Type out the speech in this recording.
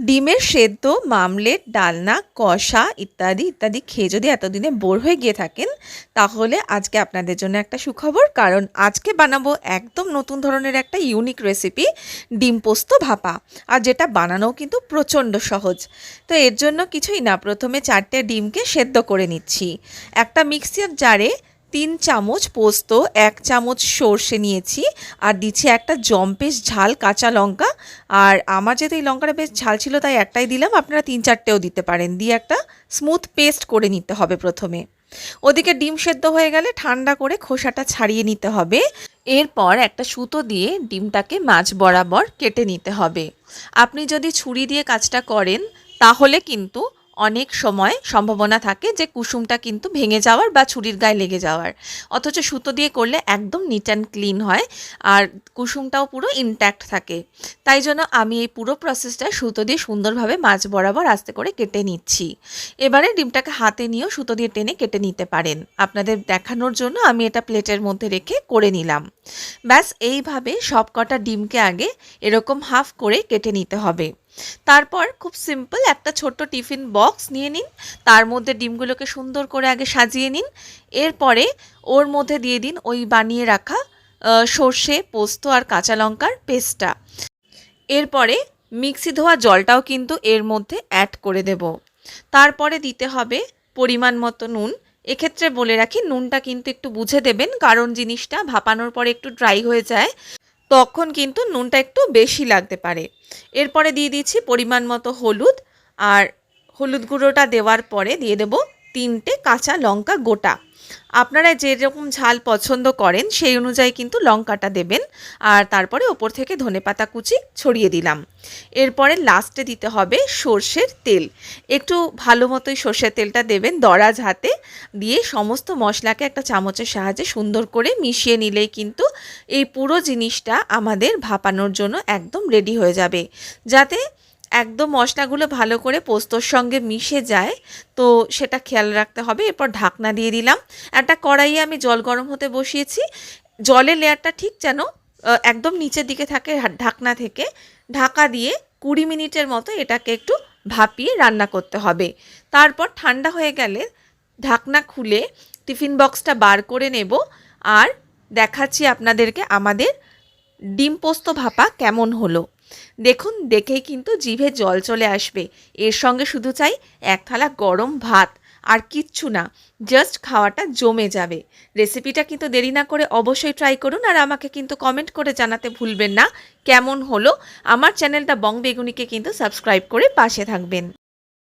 ডিমের সেদ্ধ, মামলেট, ডালনা, কষা ইত্যাদি ইত্যাদি খেয়ে যদি এতদিনে বোর হয়ে গিয়ে থাকেন, তাহলে আজকে আপনাদের জন্য একটা সুখবর। কারণ আজকে বানাবো একদম নতুন ধরনের একটা ইউনিক রেসিপি ডিম পোস্ত ভাপা। আর যেটা বানানোও কিন্তু প্রচণ্ড সহজ। তো এর জন্য কিছুই না, প্রথমে চারটে ডিমকে সেদ্ধ করে নিচ্ছি। একটা মিক্সির জারে তিন চামচ পোস্ত, এক চামচ সর্ষে নিয়েছি, আর দিচ্ছি একটা জম্পেশ ঝাল কাঁচা লঙ্কা। আর আমার যেহেতু এই লঙ্কাটা বেশ ঝাল ছিল, তাই একটাই দিলাম। আপনারা তিন চারটেও দিতে পারেন। দিয়ে একটা স্মুথ পেস্ট করে নিতে হবে প্রথমে। ওদিকে ডিম সেদ্ধ হয়ে গেলে ঠান্ডা করে খোসাটা ছাড়িয়ে নিতে হবে। এরপর একটা সুতো দিয়ে ডিমটাকে মাছ বরাবর কেটে নিতে হবে। আপনি যদি ছুরি দিয়ে কাজটা করেন, তাহলে কিন্তু অনেক সময় সম্ভাবনা থাকে যে কুসুমটা কিন্তু ভেঙে যাওয়ার বা ছুরির গায়ে লেগে যাওয়ার। অথচ সুতো দিয়ে করলে একদম নিট অ্যান্ড ক্লিন হয় আর কুসুমটাও পুরো ইনট্যাক্ট থাকে। তাই জন্য আমি এই পুরো প্রসেসটা সুতো দিয়ে সুন্দরভাবে মাছ বরাবর আস্তে করে কেটে নিচ্ছি। এবারে ডিমটাকে হাতে নিয়েও সুতো দিয়ে টেনে কেটে নিতে পারেন। আপনাদের দেখানোর জন্য আমি এটা প্লেটের মধ্যে রেখে করে নিলাম। ব্যাস, এইভাবে সব কটা ডিমকে আগে এরকম হাফ করে কেটে নিতে হবে। তারপর খুব সিম্পল একটা ছোট্ট টিফিন বক্স নিয়ে নিন। তার মধ্যে ডিমগুলোকে সুন্দর করে আগে সাজিয়ে নিন। এরপরে ওর মধ্যে দিয়ে দিন ওই বানিয়ে রাখা সর্ষে, পোস্ত আর কাঁচা লঙ্কার পেস্টটা। এরপরে মিক্সি ধোয়া জলটাও কিন্তু এর মধ্যে অ্যাড করে দেব। তারপরে দিতে হবে পরিমাণ মতো নুন। এক্ষেত্রে বলে রাখি, নুনটা কিন্তু একটু বুঝে দেবেন, কারণ জিনিসটা ভাপানোর পরে একটু ড্রাই হয়ে যায়। তখন কিন্তু নুনটা একটু বেশি লাগতে পারে। এরপরে দিয়ে দিচ্ছি পরিমাণ মতো হলুদ। আর হলুদ গুঁড়োটা দেওয়ার পরে দিয়ে দেব তিনটে কাঁচা লঙ্কা গোটা। আপনারা যেরকম ঝাল পছন্দ করেন, সেই অনুযায়ী কিন্তু লঙ্কাটা দেবেন। আর তারপরে ওপর থেকে ধনেপাতা কুচি ছড়িয়ে দিলাম। এরপরে লাস্টে দিতে হবে সর্ষের তেল। একটু ভালো মতোই সর্ষের তেলটা দেবেন দরাজ হাতে। দিয়ে সমস্ত মশলাকে একটা চামচের সাহায্যে সুন্দর করে মিশিয়ে নিলেই কিন্তু এই পুরো জিনিসটা আমাদের ভাপানোর জন্য একদম রেডি হয়ে যাবে। যাতে একদম মশলাগুলো ভালো করে পোস্তর সঙ্গে মিশে যায়, তো সেটা খেয়াল রাখতে হবে। এরপর ঢাকনা দিয়ে দিলাম। একটা কড়াইয়ে আমি জল গরম হতে বসিয়েছি। জলের লেয়ারটা ঠিক যেন একদম নিচের দিকে থাকে ঢাকনা থেকে। ঢাকা দিয়ে কুড়ি মিনিটের মতো এটাকে একটু ভাপিয়ে রান্না করতে হবে। তারপর ঠান্ডা হয়ে গেলে ঢাকনা খুলে টিফিন বক্সটা বার করে নেব। আর দেখাচ্ছি আপনাদেরকে আমাদের ডিম পোস্ত ভাপা কেমন হলো। দেখুন, দেখেই কিন্তু জিভে জল চলে আসবে। এর সঙ্গে শুধু চাই, এক থালা গরম ভাত। আর কিচ্ছু না, জাস্ট খাওয়াটা জমে যাবে। রেসিপিটা কিন্তু দেরি না করে অবশ্যই ট্রাই করুন আর আমাকে কিন্তু কমেন্ট করে জানাতে ভুলবেন না। কেমন হলো? আমার চ্যানেলটা বং বেগুনিকে কিন্তু সাবস্ক্রাইব করে পাশে থাকবেন।